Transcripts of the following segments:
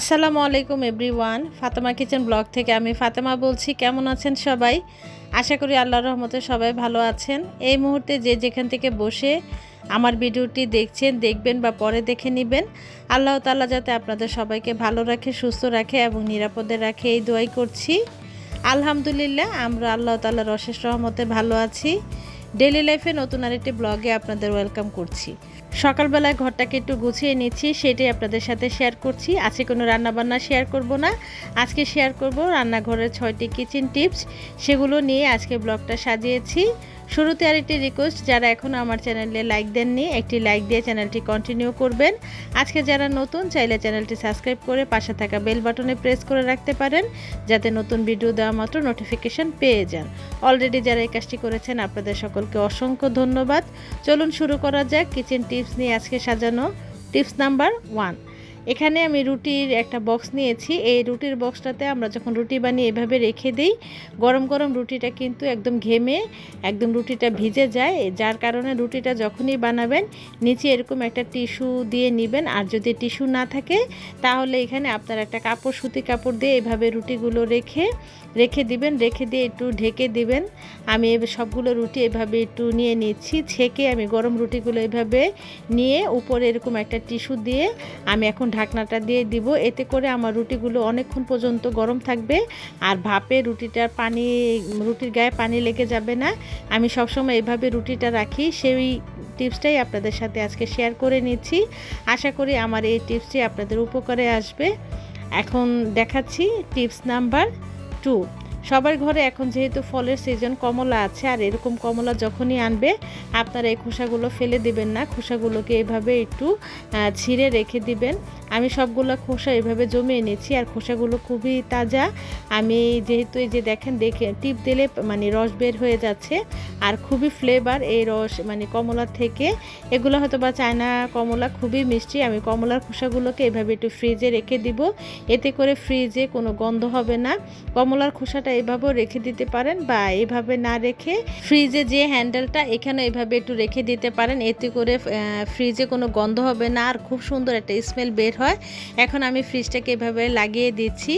আসসালামু আলাইকুম everyone, Fatema kitchen blog থেকে আমি ফাতেমা বলছি, কেমন আছেন সবাই? আশা করি আল্লাহর রহমতে সবাই ভালো আছেন। এই মুহূর্তে যে যেখান থেকে বসে আমার ভিডিওটি দেখছেন, দেখবেন বা পরে দেখে নেবেন, আল্লাহ তাআলা যাতে আপনাদের সবাইকে ভালো রাখে, সুস্থ রাখে এবং নিরাপদে রাখে, এই দোয়াই করছি। আলহামদুলিল্লাহ, আমরা আল্লাহ তাআলার অশেষ রহমতে ভালো আছি। ডেলি লাইফে নতুন আরেকটি ব্লগে আপনাদের ওয়েলকাম করছি। সকালবেলায় ঘরটাকে একটু গুছিয়ে নিচ্ছি, সেটাই আপনাদের সাথে শেয়ার করছি। আজকে কোনো রান্নাবান্না শেয়ার করব না। আজকে শেয়ার করব রান্নাঘরের ছয়টি কিচেন টিপস সেগুলো নিয়ে আজকে ব্লগটা সাজিয়েছি। শুরুতে আরেকটি রিকোয়েস্ট যারা এখনও আমার চ্যানেলে লাইক দেননি, একটি লাইক দিয়ে চ্যানেলটি কন্টিনিউ করবেন। আজকে যারা নতুন, চাইলে চ্যানেলটি সাবস্ক্রাইব করে পাশে থাকা বেল বাটনে প্রেস করে রাখতে পারেন, যাতে নতুন ভিডিও দেওয়া মাত্র নোটিফিকেশন পেয়ে যান। অলরেডি যারা এই কাজটি করেছেন, আপনাদের সকলকে অসংখ্য ধন্যবাদ। চলুন শুরু করা যাক কিচেন টিপস নিয়ে আজকে সাজানো। টিপস নাম্বার ওয়ান এখানে আমি রুটির একটা বক্স নিয়েছি। এই রুটির বক্সটাতে আমরা যখন রুটি বানিয়ে এভাবে রেখে দিই, গরম গরম রুটিটা কিন্তু একদম ঘেমে একদম রুটিটা ভিজে যায়। যার কারণে রুটিটা যখনই বানাবেন, নিচে এরকম একটা টিস্যু দিয়ে নেবেন। আর যদি টিস্যু না থাকে, তাহলে এখানে আপনার একটা কাপড়, সুতি কাপড় দিয়ে এভাবে রুটিগুলো রেখে রেখে দিবেন। রেখে দিয়ে একটু ঢেকে দিবেন। আমি সবগুলো রুটি এভাবে একটু নিয়ে নিচ্ছি। ছেঁকে আমি গরম রুটিগুলো এভাবে নিয়ে উপরে এরকম একটা টিস্যু দিয়ে আমি এখন ঢাকনাটা দিয়ে দিব। এতে করে আমার রুটিগুলো অনেকক্ষণ পর্যন্ত গরম থাকবে। আর ভাপে রুটিটার পানি, রুটির গায়ে পানি লেগে যাবে না। আমি সবসময় এভাবে রুটিটা রাখি। সেই টিপসটাই আপনাদের সাথে আজকে শেয়ার করে নিচ্ছি। আশা করি আমার এই টিপসটি আপনাদের উপকারে আসবে। এখন দেখাচ্ছি টিপস নাম্বার টু। সবার ঘরে এখন যেহেতু ফলের সিজন কমলা আছে, আর এরকম কমলা যখনই আনবে, আপনারা এই খোসাগুলো ফেলে দিবেন না। খোসাগুলোকে এভাবে একটু ছিঁড়ে রেখে দিবেন। আমি সবগুলো খোসা এভাবে জমিয়ে নিয়েছি, আর খোসাগুলো খুবই তাজা। আমি যেহেতু এই যে দেখেন, দেখে, টিপ দিলে মানে রস বের হয়ে যাচ্ছে, আর খুবই ফ্লেভার এই রস মানে কমলার থেকে। এগুলো হয়তো বা চায়না কমলা খুবই মিষ্টি, আমি কমলার খোসাগুলোকে এভাবে একটু ফ্রিজে রেখে দিব। এতে করে ফ্রিজে কোনো গন্ধ হবে না। কমলার খোসাটা এভাবেও রেখে দিতে পারেন বা এভাবে না রেখে ফ্রিজে যে হ্যান্ডেলটা এখানে এভাবে একটু রেখে দিতে পারেন। এতে করে ফ্রিজে কোনো গন্ধ হবে না আর খুব সুন্দর একটা স্মেল বের হয়। এখন আমি ফ্রিজটাকে এভাবে লাগিয়ে দিচ্ছি।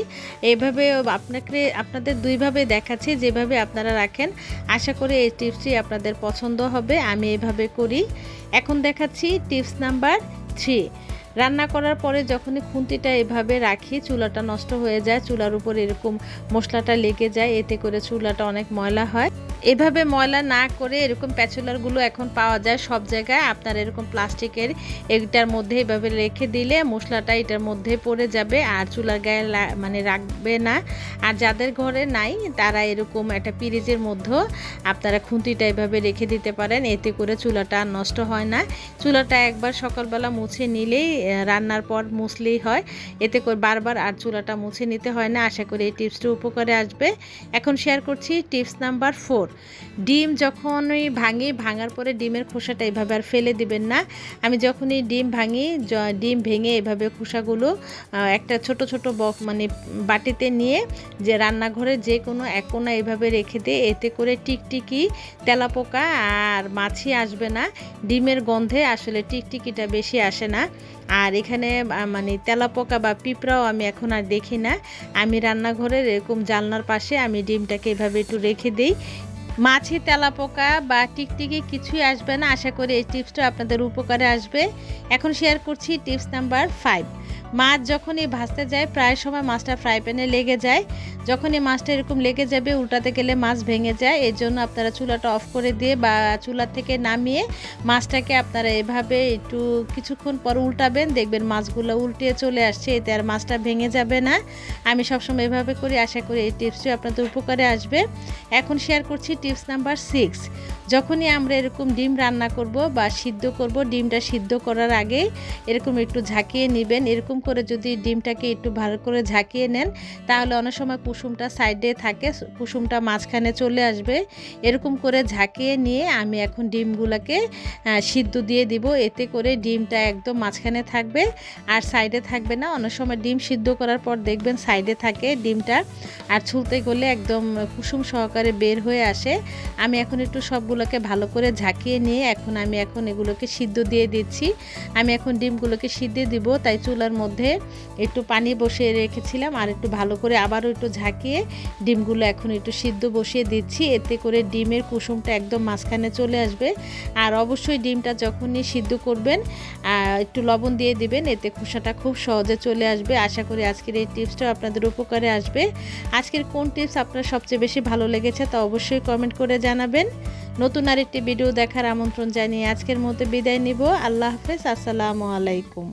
এভাবে আপনাকে, আপনাদের দুইভাবে দেখাচ্ছি, যেভাবে আপনারা রাখেন। আশা করি এই টিপসটি আপনাদের পছন্দ হবে। আমি এভাবে করি। এখন দেখাচ্ছি টিপস নাম্বার থ্রি। রান্না করার পরে যখনই খুন্তিটা এভাবে রাখি, চুলাটা নষ্ট হয়ে যায়, চুলার উপর এরকম মশলাটা লেগে যায়, এতে করে চুলাটা অনেক ময়লা হয়। এভাবে ময়লা না করে এরকম প্যাচুলারগুলো এখন পাওয়া যায় সব জায়গায়। আপনার এরকম প্লাস্টিকের এটার মধ্যে এভাবে রেখে দিলে মশলাটা এটার মধ্যে পড়ে যাবে আর চুলার গায়ে মানে রাখবে না। আর যাদের ঘরে নাই, তারা এরকম একটা পিরিজের মধ্যে আপনারা খুন্তিটা এভাবে রেখে দিতে পারেন। এতে করে চুলাটা নষ্ট হয় না। চুলাটা একবার সকালবেলা মুছে নিলেই রান্নার পর মুছলেই হয়। এতে করে বারবার আর চুলাটা মুছে নিতে হয় না। আশা করি এই টিপসটি উপকারে আসবে। এখন শেয়ার করছি টিপস নাম্বার ফোর। ডিম যখনই ভাঙি, ভাঙার পরে ডিমের খোসাটা এভাবে আর ফেলে দিবেন না। আমি যখনই ডিম ভাঙি ডিম ভেঙে এভাবে খোসাগুলো একটা ছোট ছোট বক মানে বাটিতে নিয়ে যে রান্নাঘরে যে কোনো এক কোনা এভাবে রেখে দিয়ে এতে করে টিকটিকি, তেলাপোকা আর মাছি আসবে না। ডিমের গন্ধে আসলে টিকটিকিটা বেশি আসে না। আর এখানে মানে তেলাপোকা বা পিঁপড়াও আমি এখন আর দেখি না। আমি রান্নাঘরের এরকম জানলার পাশে আমি ডিমটাকে এভাবে একটু রেখে দিই। মাছি তেলাপোকা বা টিকটিকি কিছুই আসবে না। আশা করি এই টিপসটা আপনাদের উপকারে আসবে। এখন শেয়ার করছি টিপস নাম্বার ফাইভ মাছ যখনই ভাজতে যায়, প্রায় সময় মাছটা ফ্রাই প্যানে লেগে যায়। যখনই মাছটা এরকম লেগে যাবে, উল্টাতে গেলে মাছ ভেঙে যায়। এর জন্য আপনারা চুলাটা অফ করে দিয়ে বা চুলার থেকে নামিয়ে মাছটাকে আপনারা এভাবে একটু কিছুক্ষণ পর উল্টাবেন। দেখবেন মাছগুলো উল্টিয়ে চলে আসছে, এতে আর মাছটা ভেঙে যাবে না। আমি সবসময় এভাবে করি, আশা করি এই টিপসটি আপনাদের উপকারে আসবে। এখন শেয়ার করছি টিপস নাম্বার সিক্স, যখনই আমরা এরকম ডিম রান্না করব বা সিদ্ধ করব, ডিমটা সিদ্ধ করার আগে এরকম একটু ঝাঁকিয়ে নেবেন। এরকম করে যদি ডিমটাকে একটু ভালো করে ঝাঁকিয়ে নেন, তাহলে অনেক সময় কুসুমটা সাইডে থাকে, কুসুমটা মাঝখানে চলে আসবে। এরকম করে ঝাঁকিয়ে নিয়ে আমি এখন ডিমগুলোকে সিদ্ধ দিয়ে দিব। এতে করে ডিমটা একদম মাঝখানে থাকবে আর সাইডে থাকবে না। অনেক সময় ডিম সিদ্ধ করার পর দেখবেন সাইডে থাকে ডিমটা আর ছুলতে গেলে একদম কুসুম সহকারে বের হয়ে আসে। আমি এখন একটু সবগুলোকে ভালো করে ঝাঁকিয়ে নিয়ে এখন আমি এখন এগুলোকে সিদ্ধ দিয়ে দিচ্ছি। আমি এখন ডিমগুলোকে সিদ্ধ দিব, তাই চুলার মধ্যে একটু পানি বসিয়ে রেখেছিলাম আর একটু ভালো করে আবারও একটু ঝাঁকিয়ে ডিমগুলো এখন একটু সিদ্ধ বসিয়ে দিচ্ছি। এতে করে ডিমের কুসুমটা একদম মাঝখানে চলে আসবে। আর অবশ্যই ডিমটা যখনই সিদ্ধ করবেন একটু লবণ দিয়ে দিবেন, এতে খোসাটা খুব সহজে চলে আসবে। আশা করি আজকের এই টিপসটাও আপনাদের উপকারে আসবে। আজকের কোন টিপস আপনার সবচেয়ে বেশি ভালো লেগেছে তা অবশ্যই কমেন্ট করে জানাবেন। নতুন আরেকটি ভিডিও দেখার আমন্ত্রণ জানিয়ে আজকের মতো বিদায় নিব। আল্লাহ হাফেজ, আসসালামু আলাইকুম।